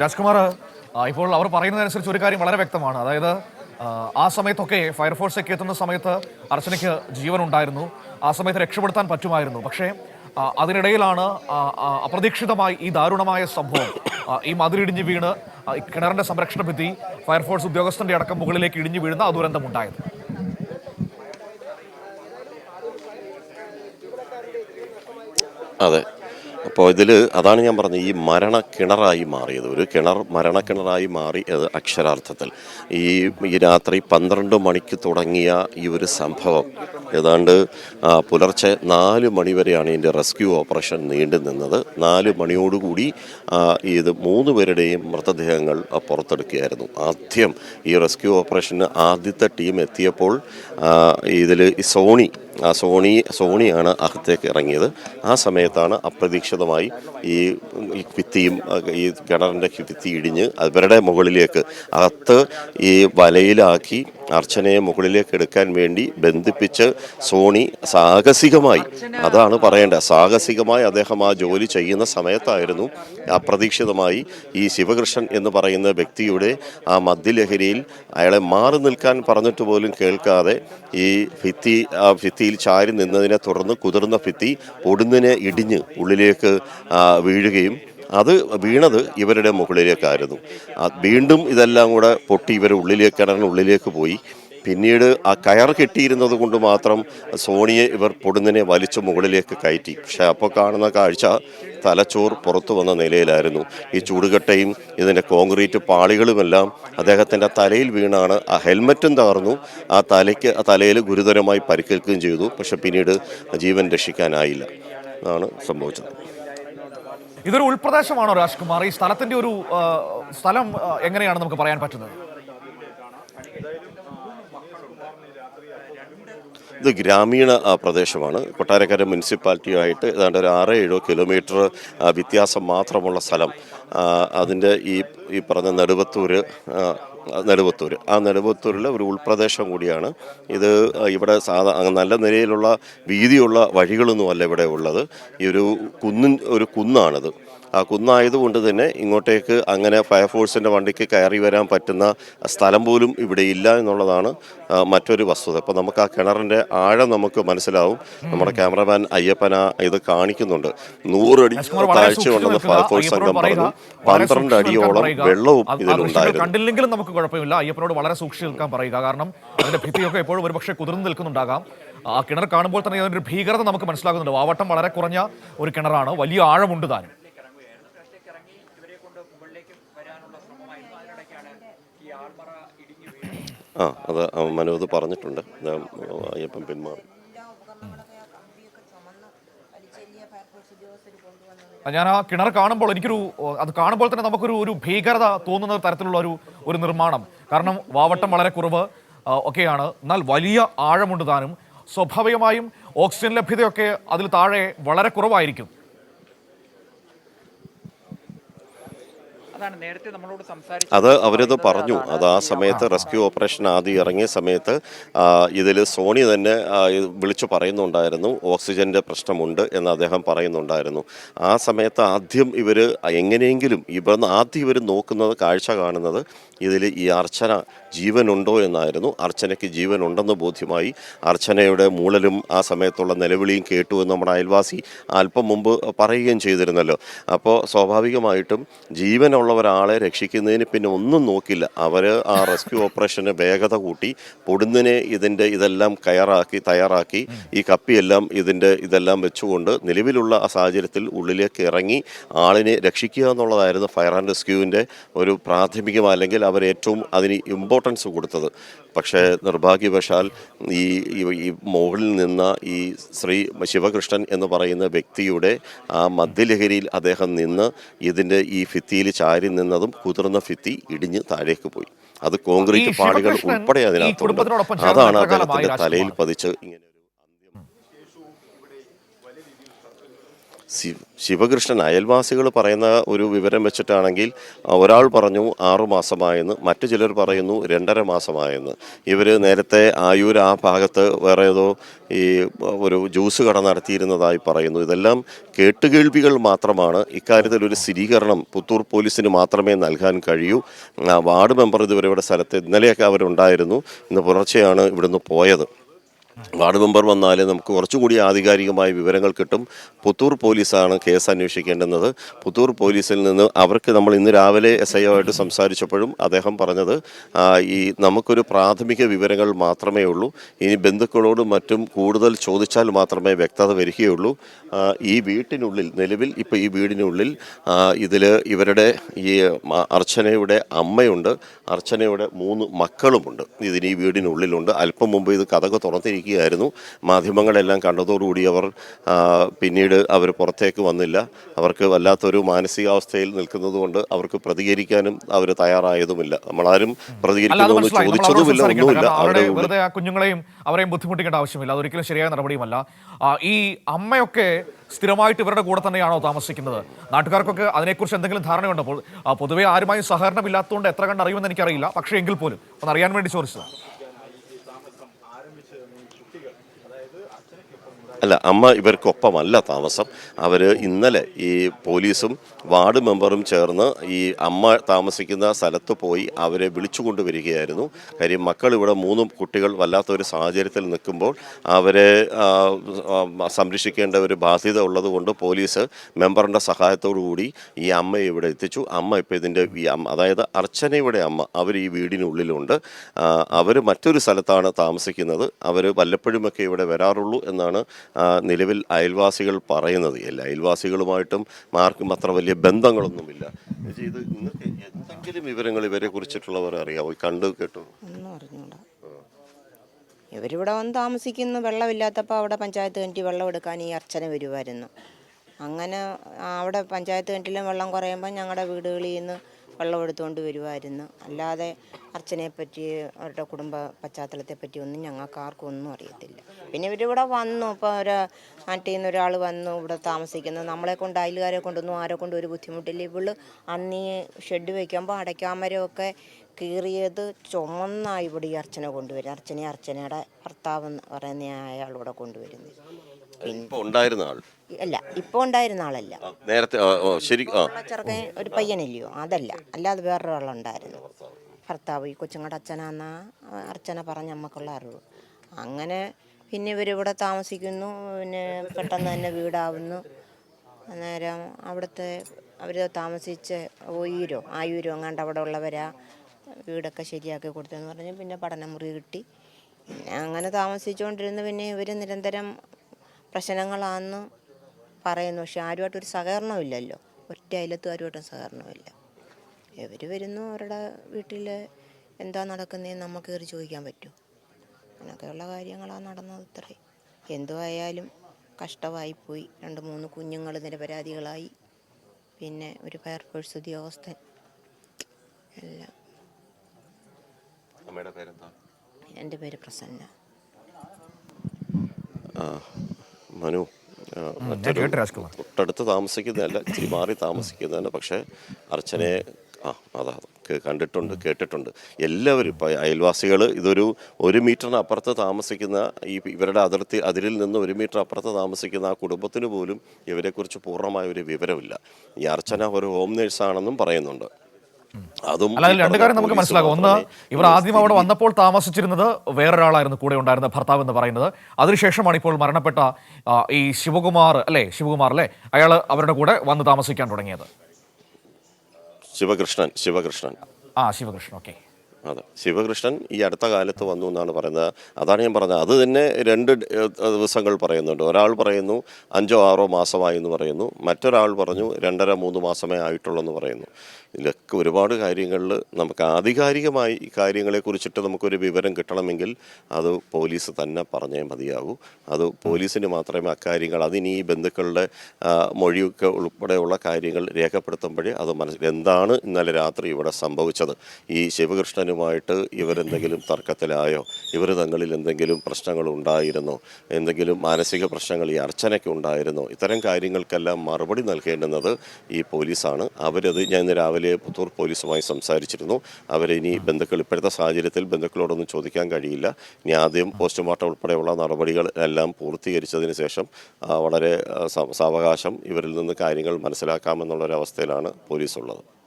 രാജ്കുമാർ ഇപ്പോൾ അവർ പറയുന്നതനുസരിച്ച് ഒരു കാര്യം വളരെ വ്യക്തമാണ്. അതായത് ആ, സമയത്തൊക്കെ ഫയർഫോഴ്സൊക്കെ എത്തുന്ന സമയത്ത് അർച്ചനയ്ക്ക് ജീവൻ ഉണ്ടായിരുന്നു ആ സമയത്ത് രക്ഷപ്പെടുത്താൻ പറ്റുമായിരുന്നു. പക്ഷേ അതിനിടയിലാണ് അപ്രതീക്ഷിതമായി ഈ ദാരുണമായ സംഭവം ഈ മതിലിടിഞ്ഞ് വീണ് കിണറിന്റെ സംരക്ഷണ ഭിത്തി ഫയർഫോഴ്സ് ഉദ്യോഗസ്ഥന്റെ അടക്കം മുകളിലേക്ക് ഇടിഞ്ഞു വീഴുന്ന ആ ദുരന്തമുണ്ടായത് അതെ. അപ്പോൾ ഇതിൽ അതാണ് ഞാൻ പറഞ്ഞത് ഈ മരണ കിണറായി മാറിയത്. ഒരു കിണർ മരണ കിണറായി മാറി അത് അക്ഷരാർത്ഥത്തിൽ. ഈ ഈ രാത്രി പന്ത്രണ്ട് മണിക്ക് തുടങ്ങിയ ഈ ഒരു സംഭവം ഏതാണ്ട് പുലർച്ചെ നാല് മണിവരെയാണ് ഇതിന്റെ റെസ്ക്യൂ ഓപ്പറേഷൻ നീണ്ടു നിന്നത്. നാല് മണിയോടുകൂടി ഇത് മൂന്ന് പേരുടെയും മൃതദേഹങ്ങൾ പുറത്തെടുക്കുകയായിരുന്നു. ആദ്യം ഈ റെസ്ക്യൂ ഓപ്പറേഷന് ആദ്യത്തെ ടീം എത്തിയപ്പോൾ ഇതിൽ സോണി സോണി സോണിയാണ് അകത്തേക്ക് ഇറങ്ങിയത്. ആ സമയത്താണ് അപ്രതീക്ഷിതമായി ഈ ഭിത്തിയും ഈ കിണറിന്റെ ഭിത്തി ഇടിഞ്ഞ് അവരുടെ മുകളിലേക്ക് അകത്ത് ഈ വലയിലാക്കി അർച്ചനയെ മുകളിലേക്ക് എടുക്കാൻ വേണ്ടി ബന്ധിപ്പിച്ച് സോണി സാഹസികമായി അതാണ് പറയേണ്ടത് സാഹസികമായി അദ്ദേഹം ആ ജോലി ചെയ്യുന്ന സമയത്തായിരുന്നു അപ്രതീക്ഷിതമായി ഈ ശിവകൃഷ്ണൻ എന്ന് പറയുന്ന വ്യക്തിയുടെ ആ മദ്യലഹരിയിൽ അയാളെ മാറി നിൽക്കാൻ പറഞ്ഞിട്ട് പോലും കേൾക്കാതെ ഈ ഭിത്തി ആ ഭിത്തിയിൽ ചാരി നിന്നതിനെ തുടർന്ന് കുതിർന്ന ഭിത്തി പൊടുന്നതിനെ ഇടിഞ്ഞ് ഉള്ളിലേക്ക് വീഴുകയും അത് വീണത് ഇവരുടെ മുകളിലേക്കായിരുന്നു. വീണ്ടും ഇതെല്ലാം കൂടെ പൊട്ടി ഇവരുടെ ഉള്ളിലേക്ക് പോയി. പിന്നീട് ആ കയർ കെട്ടിയിരുന്നത് കൊണ്ട് മാത്രം സോണിയെ ഇവർ പൊടുന്നിനെ വലിച്ചു മുകളിലേക്ക് കയറ്റി. പക്ഷെ അപ്പോൾ കാണുന്ന കാഴ്ച തലച്ചോർ പുറത്തു വന്ന നിലയിലായിരുന്നു. ഈ ചൂടുകട്ടയും ഇതിന്റെ കോൺക്രീറ്റ് പാളികളുമെല്ലാം അദ്ദേഹത്തിന്റെ തലയിൽ വീണാണ് ആ ഹെൽമറ്റും തകർന്നു. ആ തലയ്ക്ക് ആ തലയിൽ ഗുരുതരമായി പരിക്കേൽക്കുകയും ചെയ്തു. പക്ഷെ പിന്നീട് ജീവൻ രക്ഷിക്കാനായില്ല. എന്നാണ് സംഭവിച്ചത്. ഇതൊരു ഉൾപ്രദേശമാണോ രാജ്കുമാർ? ഈ സ്ഥലത്തിന്റെ ഒരു സ്ഥലം എങ്ങനെയാണ് നമുക്ക് പറയാൻ പറ്റുന്നത്? ഇത് ഗ്രാമീണ പ്രദേശമാണ്. കൊട്ടാരക്കര മുനിസിപ്പാലിറ്റിയുമായിട്ട് ഏതാണ്ട് ഒരു ആറ് ഏഴോ കിലോമീറ്റർ വ്യത്യാസം മാത്രമുള്ള സ്ഥലം. അതിന്റെ ഈ ഈ പറഞ്ഞ നെടുവത്തൂർ നെടുവത്തൂർ ആ നെടുവത്തൂരിലെ ഒരു ഉൾപ്രദേശം കൂടിയാണ്. ഇത് ഇവിടെ സാധാ നല്ല നിലയിലുള്ള വീതിയുള്ള വഴികളൊന്നുമല്ല ഇവിടെ ഉള്ളത്. ഈ ഒരു കുന്നിൻ ഒരു കുന്നാണിത്. കുന്നായതുകൊണ്ട് തന്നെ ഇങ്ങോട്ടേക്ക് അങ്ങനെ ഫയർഫോഴ്സിന്റെ വണ്ടിക്ക് കയറി വരാൻ പറ്റുന്ന സ്ഥലം പോലും ഇവിടെ ഇല്ല എന്നുള്ളതാണ് മറ്റൊരു വസ്തുത. അപ്പോൾ നമുക്ക് ആ കിണറിന്റെ ആഴം നമുക്ക് മനസ്സിലാവും. നമ്മുടെ ക്യാമറമാൻ അയ്യപ്പന ഇത് കാണിക്കുന്നുണ്ട്. നൂറടി രാജ്കുമാർ വളരെ താഴ്ച സൂക്ഷിച്ചു ഉണ്ടെന്ന് നിൽക്കുക. ഫയർഫോഴ്സ് സംഘം. പറഞ്ഞു പന്ത്രണ്ട് അടിയോളം വെള്ളവും ഇതിലുണ്ടായിരുന്നു. കണ്ടില്ലെങ്കിലും നമുക്ക് കുഴപ്പമില്ല. അയ്യപ്പനോട് വളരെ സൂക്ഷിച്ച് നിൽക്കാൻ പറയുക. കാരണം അതിന്റെ ഭിത്തിയൊക്കെ എപ്പോഴും ഒരുപക്ഷെ കുതിർന്നു നിൽക്കുന്നുണ്ടാകാം. ആ കിണർ കാണുമ്പോൾ തന്നെ അതിന്റെ ഒരു ഭീകരത നമുക്ക് മനസ്സിലാകുന്നുണ്ട്. വാവട്ടം വളരെ കുറഞ്ഞ ഒരു കിണറാണ്. വലിയ ആഴമുണ്ട് താനും. ആ അത് മനോദ് പറഞ്ഞിട്ടുണ്ട്. അയ്യപ്പം പിന്മാറി. ഞാൻ ആ കിണർ കാണുമ്പോൾ എനിക്കൊരു അത് കാണുമ്പോൾ തന്നെ നമുക്കൊരു ഒരു ഭീകരത തോന്നുന്ന തരത്തിലുള്ള ഒരു ഒരു നിർമ്മാണം. കാരണം വാവട്ടം വളരെ കുറവ് ഒക്കെയാണ്. എന്നാൽ വലിയ ആഴമുണ്ട് താനും. സ്വാഭാവികമായും ഓക്സിജൻ ലഭ്യതയൊക്കെ അതിൽ താഴെ വളരെ കുറവായിരിക്കും അതാണ് നേരത്തെ നമ്മളോട് സംസാരിച്ച അത് അവരത് പറഞ്ഞു. അത് ആ സമയത്ത് റെസ്ക്യൂ ഓപ്പറേഷൻ ആദ്യം ഇറങ്ങിയ സമയത്ത് ഇതിൽ സോണി തന്നെ വിളിച്ചു പറയുന്നുണ്ടായിരുന്നു ഓക്സിജന്റെ പ്രശ്നമുണ്ട് എന്ന് അദ്ദേഹം പറയുന്നുണ്ടായിരുന്നു. ആ സമയത്ത് ആദ്യം ഇവർ എങ്ങനെയെങ്കിലും ഇവിടുന്ന് ആദ്യം ഇവർ നോക്കുന്നത് കാഴ്ച കാണുന്നത് ഇതിൽ ഈ അർച്ചന ജീവനുണ്ടോ എന്നായിരുന്നു. അർച്ചനയ്ക്ക് ജീവനുണ്ടെന്ന് ബോധ്യമായി അർച്ചനയുടെ മൂളലും ആ സമയത്തുള്ള നിലവിളിയും കേട്ടു എന്ന് നമ്മുടെ അയൽവാസി അല്പം മുമ്പ് പറയുകയും ചെയ്തിരുന്നല്ലോ. അപ്പോൾ സ്വാഭാവികമായിട്ടും ജീവനുള്ള ഒരാളെ രക്ഷിക്കുന്നതിന് പിന്നെ ഒന്നും നോക്കില്ല. അവർ ആ റെസ്ക്യൂ ഓപ്പറേഷന് വേഗത കൂട്ടി പൊടുന്നിനെ ഇതിന്റെ ഇതെല്ലാം കയറാക്കി തയ്യാറാക്കി ഈ കപ്പിയെല്ലാം ഇതിന്റെ ഇതെല്ലാം വെച്ചുകൊണ്ട് നിലവിലുള്ള ആ സാഹചര്യത്തിൽ ഉള്ളിലേക്ക് ഇറങ്ങി ആളിനെ രക്ഷിക്കുക എന്നുള്ളതായിരുന്നു ഫയർ ആൻഡ് റെസ്ക്യൂവിന്റെ ഒരു പ്രാഥമികം അല്ലെങ്കിൽ അവർ ഏറ്റവും അതിന് ഇമ്പോർട്ടൻസ് കൊടുത്തത്. പക്ഷേ നിർഭാഗ്യവശാൽ ഈ ഈ- മുകളിൽ നിന്ന ഈ ശ്രീ ശിവകൃഷ്ണൻ എന്ന് പറയുന്ന വ്യക്തിയുടെ ആ മദ്യലഹരിയിൽ അദ്ദേഹം നിന്ന് ഇതിന്റെ ഈ ഭിത്തിയിൽ ചാരി നിന്നതും കുതിർന്ന ഭിത്തി ഇടിഞ്ഞ് താഴേക്ക് പോയി. അത് കോൺക്രീറ്റ് പാളികൾ ഉൾപ്പെടെ അതിനകത്തുണ്ട്. അതാണ് അദ്ദേഹത്തിന്റെ തലയിൽ പതിച്ച് ഇങ്ങനെ ശിവകൃഷ്ണൻ അയൽവാസികൾ പറയുന്ന ഒരു വിവരം വെച്ചിട്ടാണെങ്കിൽ ഒരാൾ പറഞ്ഞു ആറു മാസമായെന്ന്. മറ്റു ചിലർ പറയുന്നു രണ്ടര മാസമായെന്ന്. ഇവർ നേരത്തെ ആയൂർ ആ ഭാഗത്ത് വേറെ ഏതോ ഈ ഒരു ജ്യൂസ് കട നടത്തിയിരുന്നതായി പറയുന്നു. ഇതെല്ലാം കേട്ടുകേൾവികൾ മാത്രമാണ്. ഇക്കാര്യത്തിൽ ഒരു സ്ഥിരീകരണം പുത്തൂർ പോലീസിന് മാത്രമേ നൽകാൻ കഴിയൂ. വാർഡ് മെമ്പർ ഇതുവരെ ഇവിടെ സ്ഥലത്ത് ഇന്നലെയൊക്കെ അവരുണ്ടായിരുന്നു. ഇന്ന് പുലർച്ചെയാണ് ഇവിടുന്ന് പോയത്. വാർഡ് മെമ്പർ വന്നാൽ നമുക്ക് കുറച്ചുകൂടി ആധികാരികമായ വിവരങ്ങൾ കിട്ടും. പുത്തൂർ പോലീസാണ് കേസ് അന്വേഷിക്കേണ്ടുന്നത്. പുത്തൂർ പോലീസിൽ നിന്ന് അവർക്ക് നമ്മൾ ഇന്ന് രാവിലെ എസ് ഐ ആയിട്ട് സംസാരിച്ചപ്പോഴും അദ്ദേഹം പറഞ്ഞത് ഈ നമുക്കൊരു പ്രാഥമിക വിവരങ്ങൾ മാത്രമേ ഉള്ളൂ. ഇനി ബന്ധുക്കളോടും മറ്റും കൂടുതൽ ചോദിച്ചാൽ മാത്രമേ വ്യക്തത വരികയുള്ളൂ. ഈ വീട്ടിനുള്ളിൽ നിലവിൽ ഇപ്പോൾ ഈ വീടിനുള്ളിൽ ഇതിൽ ഇവരുടെ ഈ അർച്ചനയുടെ അമ്മയുണ്ട്. അർച്ചനയുടെ മൂന്ന് മക്കളുമുണ്ട്. ഇതിന് ഈ വീടിനുള്ളിലുണ്ട്. അല്പം മുമ്പ് ഇത് കഥക് തുറന്നിരിക്കുകയായിരുന്നു മാധ്യമങ്ങളെല്ലാം കണ്ടതോടുകൂടി അവർ പിന്നീട് അവർ പുറത്തേക്ക് വന്നില്ല. അവർക്ക് വല്ലാത്തൊരു മാനസികാവസ്ഥയിൽ നിൽക്കുന്നതുകൊണ്ട് അവർക്ക് പ്രതികരിക്കാനും അവർ തയ്യാറായതുമില്ല. നമ്മളാരും പ്രതികരിക്കുന്നു പ്രതികരിക്കണമെന്ന് ചോദിച്ചതുമില്ല ഒന്നുമില്ല. അവരുടെ വെറുതെ ആ കുഞ്ഞുങ്ങളെയും അവരെയും ബുദ്ധിമുട്ടിക്കേണ്ട ആവശ്യമില്ല. അതൊരിക്കലും ശരിയായ നടപടിയുമല്ല. ഈ അമ്മയൊക്കെ സ്ഥിരമായിട്ട് ഇവരുടെ കൂടെ തന്നെയാണോ താമസിക്കുന്നത്? നാട്ടുകാർക്കൊക്കെ അതിനെക്കുറിച്ച് എന്തെങ്കിലും ധാരണയുണ്ടോ പൊതുവേ ആരുമായും സഹകരണമില്ലാത്തതുകൊണ്ട് എത്ര കണ്ട് അറിയുമെന്ന് എനിക്കറിയില്ല. പക്ഷേ എങ്കിൽ പോലും ഒന്ന് അറിയാൻ വേണ്ടി ചോദിച്ചതാണ്. അല്ല അമ്മ ഇവർക്കൊപ്പമല്ല താമസം. അവർ ഇന്നലെ ഈ പോലീസും വാർഡ് മെമ്പറും ചേർന്ന് ഈ അമ്മ താമസിക്കുന്ന സ്ഥലത്ത് പോയി അവരെ വിളിച്ചു കൊണ്ടുവരികയായിരുന്നു കാര്യം മക്കൾ ഇവിടെ മൂന്നും കുട്ടികൾ വല്ലാത്തൊരു സാഹചര്യത്തിൽ നിൽക്കുമ്പോൾ അവരെ സംരക്ഷിക്കേണ്ട ഒരു ബാധ്യത ഉള്ളതുകൊണ്ട് പോലീസ് മെമ്പറിന്റെ കൂടി ഈ അമ്മയെ ഇവിടെ എത്തിച്ചു. അമ്മ ഇപ്പോൾ ഇതിന്റെ അതായത് അർച്ചനയുടെ അമ്മ അവർ ഈ വീടിനുള്ളിലുണ്ട്. അവർ മറ്റൊരു സ്ഥലത്താണ് താമസിക്കുന്നത്. അവർ വല്ലപ്പോഴുമൊക്കെ ഇവിടെ വരാറുള്ളൂ എന്നാണ് നിലവിൽ അയൽവാസികൾ പറയുന്നത്. എല്ലാ അയൽവാസികളുമായിട്ടും ആർക്കും അത്ര വലിയ ബന്ധങ്ങളൊന്നുമില്ല. ഇത് എന്തെങ്കിലും വിവരങ്ങൾ ഇവരെ കുറിച്ചിട്ടുള്ളവർ അറിയാമോ കണ്ടു കേട്ടു. ഇവരിവിടെ വന്ന് താമസിക്കുന്നു. വെള്ളമില്ലാത്തപ്പോൾ അവിടെ പഞ്ചായത്ത് കിണറ്റി വെള്ളം എടുക്കാൻ ഈ അർച്ചന വരുമായിരുന്നു അങ്ങനെ അവിടെ പഞ്ചായത്ത് കിണറ്റിലും വെള്ളം കുറയുമ്പോൾ ഞങ്ങളുടെ വീടുകളിൽ നിന്ന് വെള്ളം എടുത്തുകൊണ്ട് വരുമായിരുന്നു അല്ലാതെ അർച്ചനയെ പറ്റി അവരുടെ കുടുംബ പശ്ചാത്തലത്തെ പറ്റി ഒന്നും ഞങ്ങൾക്ക് ആർക്കും ഒന്നും അറിയത്തില്ല. പിന്നെ ഇവരിവിടെ വന്നു. ഇപ്പോൾ ഒരു നാട്ടിൽ നിന്ന് ഒരാൾ വന്നു ഇവിടെ താമസിക്കുന്നു. നമ്മളെ കൊണ്ട് അയലുകാരെ കൊണ്ടൊന്നും ആരെ കൊണ്ട് ഒരു ബുദ്ധിമുട്ടില്ല. ഇവൾ അന്നീ ഷെഡ് വയ്ക്കുമ്പോൾ അടയ്ക്കാമരമൊക്കെ കീറിയത് ചുമന്നായി ഇവിടെ ഈ അർച്ചന കൊണ്ടുവരും അർച്ചനയും അർച്ചനയുടെ ഭർത്താവ് പറയുന്ന അയാൾ ഇവിടെ കൊണ്ടുവരുന്നത്. ഉണ്ടായിരുന്ന ആൾ? അല്ല ഇപ്പൊ ഉണ്ടായിരുന്ന ആളല്ല. നേരത്തെ ശരി ചെറുക്കൻ ഒരു പയ്യനല്ലയോ? അതല്ല അല്ലാതെ വേറൊരാളുണ്ടായിരുന്നു. ഭർത്താവ് ഈ കൊച്ചുങ്ങളുടെ അച്ഛനാന്നാ അർച്ചന പറഞ്ഞ നമ്മക്കുള്ള അറിവ്. അങ്ങനെ പിന്നെ ഇവരിവിടെ താമസിക്കുന്നു പിന്നെ പെട്ടെന്ന് തന്നെ വീടാവുന്നു. അന്നേരം അവിടുത്തെ അവർ താമസിച്ച് ഒയ്യൂരോ ആയൂരോ അങ്ങാണ്ട് അവിടെ ഉള്ളവരാ വീടൊക്കെ ശരിയാക്കി കൊടുത്തെന്ന് പറഞ്ഞ് പിന്നെ പഠനമുറി കിട്ടി. പിന്നെ അങ്ങനെ താമസിച്ചുകൊണ്ടിരുന്ന് പിന്നെ ഇവർ നിരന്തരം പ്രശ്നങ്ങളാന്ന് പറയുന്നു. പക്ഷെ ആരുമായിട്ടൊരു സഹകരണമില്ലല്ലോ ഒറ്റ അയലത്തുകാരുമായിട്ടും സഹകരണമില്ല ഇവർ വരുന്നു അവരുടെ വീട്ടിൽ എന്താ നടക്കുന്നതെന്ന് നമുക്ക് കയറി ചോദിക്കാൻ പറ്റുമോ അങ്ങനെയൊക്കെയുള്ള കാര്യങ്ങളാണ് നടന്നത് ഇത്രയും. എന്തോ ആയാലും കഷ്ടമായിപ്പോയി രണ്ട് മൂന്ന് കുഞ്ഞുങ്ങൾ നിരപരാധികളായി. പിന്നെ ഒരു ഫയർഫോഴ്സ് ഉദ്യോഗസ്ഥൻ. എല്ലാം. എന്റെ പേര് പ്രസന്ന. മനു മറ്റൊരു തൊട്ടടുത്ത് താമസിക്കുന്നതല്ല ഇച്ചിരി മാറി താമസിക്കുന്നതാണ് പക്ഷേ അർച്ചനയെ ആ അതാ കണ്ടിട്ടുണ്ട് കേട്ടിട്ടുണ്ട്. എല്ലാവരും ഇപ്പോൾ അയൽവാസികൾ ഇതൊരു ഒരു മീറ്ററിന് അപ്പുറത്ത് താമസിക്കുന്ന ഈ ഇവരുടെ അതിർത്തി അതിരിൽ നിന്ന് ഒരു മീറ്റർ അപ്പുറത്ത് താമസിക്കുന്ന ആ കുടുംബത്തിന് പോലും ഇവരെക്കുറിച്ച് പൂർണമായ ഒരു വിവരമില്ല. ഈ അർച്ചന ഒരു ഹോം നേഴ്സാണെന്നും പറയുന്നുണ്ട്. അതും അല്ല അതിൽ രണ്ട് കാര്യം നമുക്ക് മനസ്സിലാകും. ഒന്ന് ഇവർ ആദ്യം അവിടെ വന്നപ്പോൾ താമസിച്ചിരുന്നത് വേറൊരാളായിരുന്നു കൂടെ ഉണ്ടായിരുന്ന ഭർത്താവ് എന്ന് പറയുന്നത്. അതിനുശേഷമാണ് ഇപ്പോൾ മരണപ്പെട്ട ഈ ശിവകുമാർ അല്ലേ? ശിവകുമാർ അല്ലേ? അയാൾ അവരുടെ കൂടെ വന്ന് താമസിക്കാൻ തുടങ്ങിയത്. ശിവകൃഷ്ണൻ ശിവകൃഷ്ണൻ. ആ ശിവകൃഷ്ണൻ ഓക്കെ. അതെ. ശിവകൃഷ്ണൻ ഈ അടുത്ത കാലത്ത് വന്നു എന്നാണ് പറയുന്നത്. അതാണ് ഞാൻ പറഞ്ഞത്. അത് തന്നെ രണ്ട് ദിവസങ്ങൾ പറയുന്നുണ്ട്. ഒരാൾ പറയുന്നു അഞ്ചോ ആറോ മാസമായി എന്ന് പറയുന്നു. മറ്റൊരാൾ പറഞ്ഞു രണ്ടര മൂന്ന് മാസമേ ആയിട്ടുള്ളൂ എന്ന് പറയുന്നു. ഇതിലൊക്കെ ഒരുപാട് കാര്യങ്ങളിൽ നമുക്ക് ആധികാരികമായി ഈ കാര്യങ്ങളെ കുറിച്ചിട്ട് നമുക്കൊരു വിവരം കിട്ടണമെങ്കിൽ അത് പോലീസ് തന്നെ പറഞ്ഞേ മതിയാകൂ അത് പോലീസിന് മാത്രമേ അക്കാര്യങ്ങൾ അതിനി ഈ ബന്ധുക്കളുടെ മൊഴിയൊക്കെ ഉൾപ്പെടെയുള്ള കാര്യങ്ങൾ രേഖപ്പെടുത്തുമ്പോഴേ അത് മനസ്സിൽ എന്താണ് ഇന്നലെ രാത്രി ഇവിടെ സംഭവിച്ചത്? ഈ ശിവകൃഷ്ണനുമായിട്ട് ഇവരെന്തെങ്കിലും തർക്കത്തിലായോ? ഇവർ തങ്ങളിൽ എന്തെങ്കിലും പ്രശ്നങ്ങൾ ഉണ്ടായിരുന്നോ? എന്തെങ്കിലും മാനസിക പ്രശ്നങ്ങൾ ഈ അർച്ചനയ്ക്ക് ഉണ്ടായിരുന്നോ? ഇത്തരം കാര്യങ്ങൾക്കെല്ലാം മറുപടി നൽകേണ്ടുന്നത് ഈ പോലീസാണ്. അവരത് ഞാൻ ഇന്ന് രാവിലെ പുത്തൂർ പോലീസുമായി സംസാരിച്ചിരുന്നു. അവരിനി ബന്ധുക്കൾ ഇപ്പോഴത്തെ സാഹചര്യത്തിൽ ബന്ധുക്കളോടൊന്നും ചോദിക്കാൻ കഴിയില്ല. ഇനി ആദ്യം പോസ്റ്റ്മോർട്ടം ഉൾപ്പെടെയുള്ള നടപടികൾ എല്ലാം പൂർത്തീകരിച്ചതിന് ശേഷം വളരെ സാവകാശം ഇവരിൽ നിന്ന് കാര്യങ്ങൾ മനസ്സിലാക്കാമെന്നുള്ളൊരവസ്ഥയിലാണ് പോലീസ് ഉള്ളത് ആ,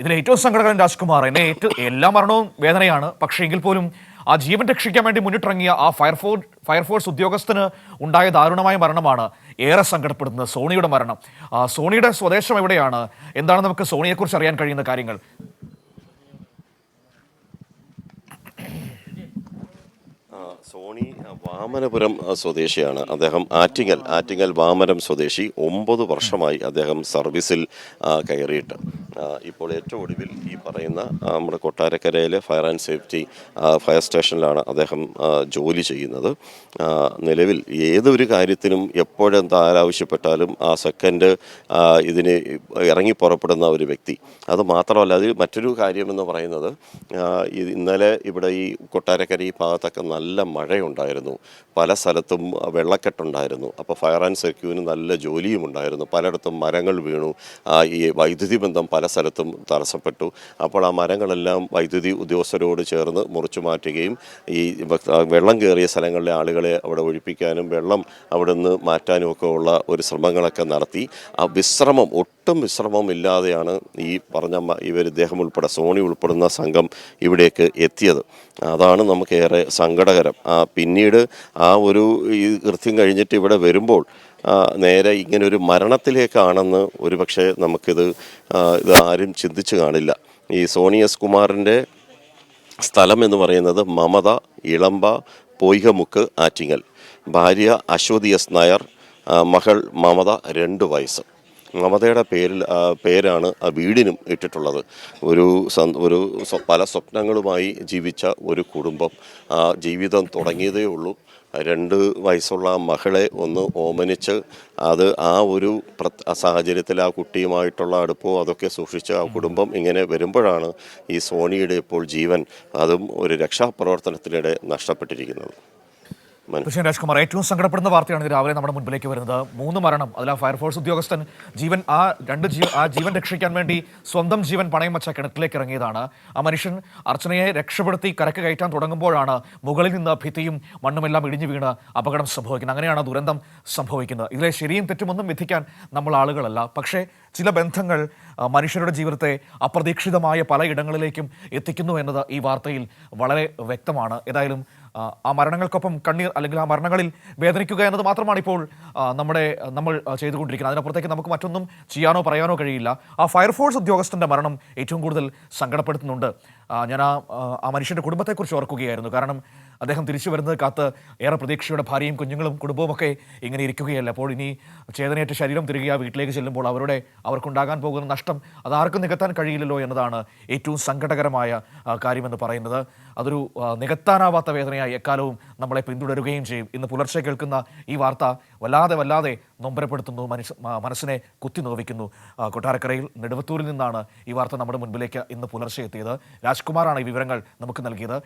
ഇതിൽ ഏറ്റവും സങ്കടകരം രാജ്കുമാർ എന്നെ ഏറ്റവും എല്ലാ മരണവും വേദനയാണ്. പക്ഷേ എങ്കിൽ പോലും ആ ജീവൻ രക്ഷിക്കാൻ വേണ്ടി മുന്നിട്ടിറങ്ങിയ ആ ഫയർഫോഴ്സ് ഫയർഫോഴ്സ് ഉദ്യോഗസ്ഥന് ഉണ്ടായ ദാരുണമായ മരണമാണ് ഏറെ സങ്കടപ്പെടുന്നത് സോണിയുടെ മരണം. സോണിയുടെ സ്വദേശം എവിടെയാണ്? എന്താണ് നമുക്ക് സോണിയെക്കുറിച്ച് അറിയാൻ കഴിയുന്ന കാര്യങ്ങൾ? സോണി വാമനപുരം സ്വദേശിയാണ്. അദ്ദേഹം ആറ്റിങ്ങൽ ആറ്റിങ്ങൽ വാമനം സ്വദേശി. ഒമ്പത് വർഷമായി അദ്ദേഹം സർവീസിൽ കയറിയിട്ട്. ഇപ്പോൾ ഏറ്റവും ഒടുവിൽ ഈ പറയുന്ന നമ്മുടെ കൊട്ടാരക്കരയിലെ ഫയർ ആൻഡ് സേഫ്റ്റി ഫയർ സ്റ്റേഷനിലാണ് അദ്ദേഹം ജോലി ചെയ്യുന്നത്. നിലവിൽ ഏതൊരു കാര്യത്തിനും എപ്പോഴെന്താ ആരാവശ്യപ്പെട്ടാലും ആ സെക്കൻഡ് ഇതിന് ഇറങ്ങി പുറപ്പെടുന്ന ഒരു വ്യക്തി. അത് മാത്രമല്ല അത് മറ്റൊരു കാര്യമെന്ന് പറയുന്നത് ഇന്നലെ ഇവിടെ ഈ കൊട്ടാരക്കര ഈ ഭാഗത്തൊക്കെ നല്ല മഴയുണ്ടായിരുന്നു. പല സ്ഥലത്തും വെള്ളക്കെട്ടുണ്ടായിരുന്നു. അപ്പോൾ ഫയർ ആൻഡ് സെക്യൂരിന് നല്ല ജോലിയും ഉണ്ടായിരുന്നു. പലയിടത്തും മരങ്ങൾ വീണു. ഈ വൈദ്യുതി ബന്ധം പല സ്ഥലത്തും തടസ്സപ്പെട്ടു. അപ്പോൾ ആ മരങ്ങളെല്ലാം വൈദ്യുതി ഉദ്യോഗസ്ഥരോട് ചേർന്ന് മുറിച്ചു മാറ്റുകയും ഈ വെള്ളം കയറിയ സ്ഥലങ്ങളിലെ ആളുകളെ അവിടെ ഒഴിപ്പിക്കാനും വെള്ളം അവിടെ നിന്ന് മാറ്റാനും ഒക്കെ ഉള്ള ഒരു ശ്രമങ്ങളൊക്കെ നടത്തി. ആ വിശ്രമം ഒട്ടും വിശ്രമം ഇല്ലാതെയാണ് ഈ പറഞ്ഞ ഇവർ ഇദ്ദേഹം ഉൾപ്പെടെ സോണി ഉൾപ്പെടുന്ന സംഘം ഇവിടേക്ക് എത്തിയത്. അതാണ് നമുക്കേറെ സങ്കടകരം. ആ പിന്നീട് ആ ഒരു ഈ കൃത്യം കഴിഞ്ഞിട്ട് ഇവിടെ വരുമ്പോൾ നേരെ ഇങ്ങനെ ഒരു മരണത്തിലേക്കാണെന്ന് ഒരു പക്ഷേ നമുക്കിത് ഇത് ആരും ചിന്തിച്ചു കാണില്ല. ഈ സോണി എസ് കുമാറിന്റെ സ്ഥലം എന്ന് പറയുന്നത് മമത ഇളമ്പ പൊയ്കമുക്ക് ആറ്റിങ്ങൽ. ഭാര്യ അശ്വതി എസ് നായർ മകൾ മമത രണ്ട് വയസ്സ്. മമതയുടെ പേരിൽ പേരാണ് ആ വീടിനും ഇട്ടിട്ടുള്ളത്. ഒരു ഒരു പല സ്വപ്നങ്ങളുമായി ജീവിച്ച ഒരു കുടുംബം. ആ ജീവിതം തുടങ്ങിയതേ ഉള്ളൂ. രണ്ട് വയസ്സുള്ള മകളെ ഒന്ന് ഓമനിച്ച് അത് ആ ഒരു സാഹചര്യത്തിൽ ആ കുട്ടിയുമായിട്ടുള്ള അടുപ്പവും അതൊക്കെ സൂക്ഷിച്ച് ആ കുടുംബം ഇങ്ങനെ വരുമ്പോഴാണ് ഈ സോണിയുടെ ഇപ്പോൾ ജീവൻ അതും ഒരു രക്ഷാപ്രവർത്തനത്തിനിടെ നഷ്ടപ്പെട്ടിരിക്കുന്നത്. കൃഷ്ണൻ രാജ്കുമാർ ഏറ്റവും സങ്കടപ്പെടുന്ന വാർത്തയാണ് രാവിലെ നമ്മുടെ മുൻപിലേക്ക് വരുന്നത്. മൂന്ന് മരണം. അതിൽ ആ ഫയർഫോഴ്സ് ഉദ്യോഗസ്ഥൻ ജീവൻ ആ രണ്ട് ജീവൻ ആ ജീവൻ രക്ഷിക്കാൻ വേണ്ടി സ്വന്തം ജീവൻ പണയം വെച്ച കിണറ്റിലേക്ക് ഇറങ്ങിയതാണ്. ആ മനുഷ്യൻ അർച്ചനയെ രക്ഷപ്പെടുത്തി കരക്ക് കയറ്റാൻ തുടങ്ങുമ്പോഴാണ് മുകളിൽ നിന്ന് ഭിത്തിയും മണ്ണുമെല്ലാം ഇടിഞ്ഞു വീണ് അപകടം സംഭവിക്കുന്നത്. അങ്ങനെയാണ് ദുരന്തം സംഭവിക്കുന്നത്. ഇതിലെ ശരിയും തെറ്റുമൊന്നും വിധിക്കാൻ നമ്മൾ ആളുകളല്ല. പക്ഷേ ചില ബന്ധങ്ങൾ മനുഷ്യരുടെ ജീവിതത്തെ അപ്രതീക്ഷിതമായ പല ഇടങ്ങളിലേക്കും എത്തിക്കുന്നു എന്നത് ഈ വാർത്തയിൽ വളരെ വ്യക്തമാണ്. ഏതായാലും ആ, മരണങ്ങൾക്കൊപ്പം കണ്ണീർ അല്ലെങ്കിൽ ആ മരണങ്ങളിൽ വേദനിക്കുക എന്നത് മാത്രമാണ് ഇപ്പോൾ നമ്മുടെ നമ്മൾ ചെയ്തുകൊണ്ടിരിക്കുന്നത്. അതിനപ്പുറത്തേക്ക് നമുക്ക് മറ്റൊന്നും ചെയ്യാനോ പറയാനോ കഴിയില്ല. ആ ഫയർഫോഴ്സ് ഉദ്യോഗസ്ഥന്റെ മരണം ഏറ്റവും കൂടുതൽ സങ്കടപ്പെടുത്തുന്നുണ്ട്. ഞാൻ ആ മനുഷ്യന്റെ കുടുംബത്തെക്കുറിച്ച് ഓർക്കുകയായിരുന്നു. കാരണം അദ്ദേഹം തിരിച്ചു വരുന്നത് കാത്ത് ഏറെ പ്രതീക്ഷയുടെ ഭാര്യയും കുഞ്ഞുങ്ങളും കുടുംബവും ഒക്കെ ഇങ്ങനെ ഇരിക്കുകയല്ല. അപ്പോൾ ഇനി ചേതനയേറ്റ ശരീരം തിരികെ ആ വീട്ടിലേക്ക് ചെല്ലുമ്പോൾ അവരുടെ അവർക്കുണ്ടാകാൻ പോകുന്ന നഷ്ടം അതാർക്കും നികത്താൻ കഴിയില്ലല്ലോ എന്നതാണ് ഏറ്റവും സങ്കടകരമായ കാര്യമെന്ന് പറയുന്നത്. അതൊരു നികത്താനാവാത്ത വേദനയായി എക്കാലവും നമ്മളെ പിന്തുടരുകയും ചെയ്യും. ഇന്ന് പുലർച്ചെ കേൾക്കുന്ന ഈ വാർത്ത വല്ലാതെ വല്ലാതെ നൊമ്പരപ്പെടുത്തുന്നു മനസ്സ് മ- മനസ്സിനെ കുത്തി നോവിക്കുന്നു. കൊട്ടാരക്കരയിൽ നെടുവത്തൂരിൽ നിന്നാണ് ഈ വാർത്ത നമ്മുടെ മുൻപിലേക്ക് ഇന്ന് പുലർച്ചെ എത്തിയത്. രാജ്കുമാറാണ് ഈ വിവരങ്ങൾ നമുക്ക് നൽകിയത്.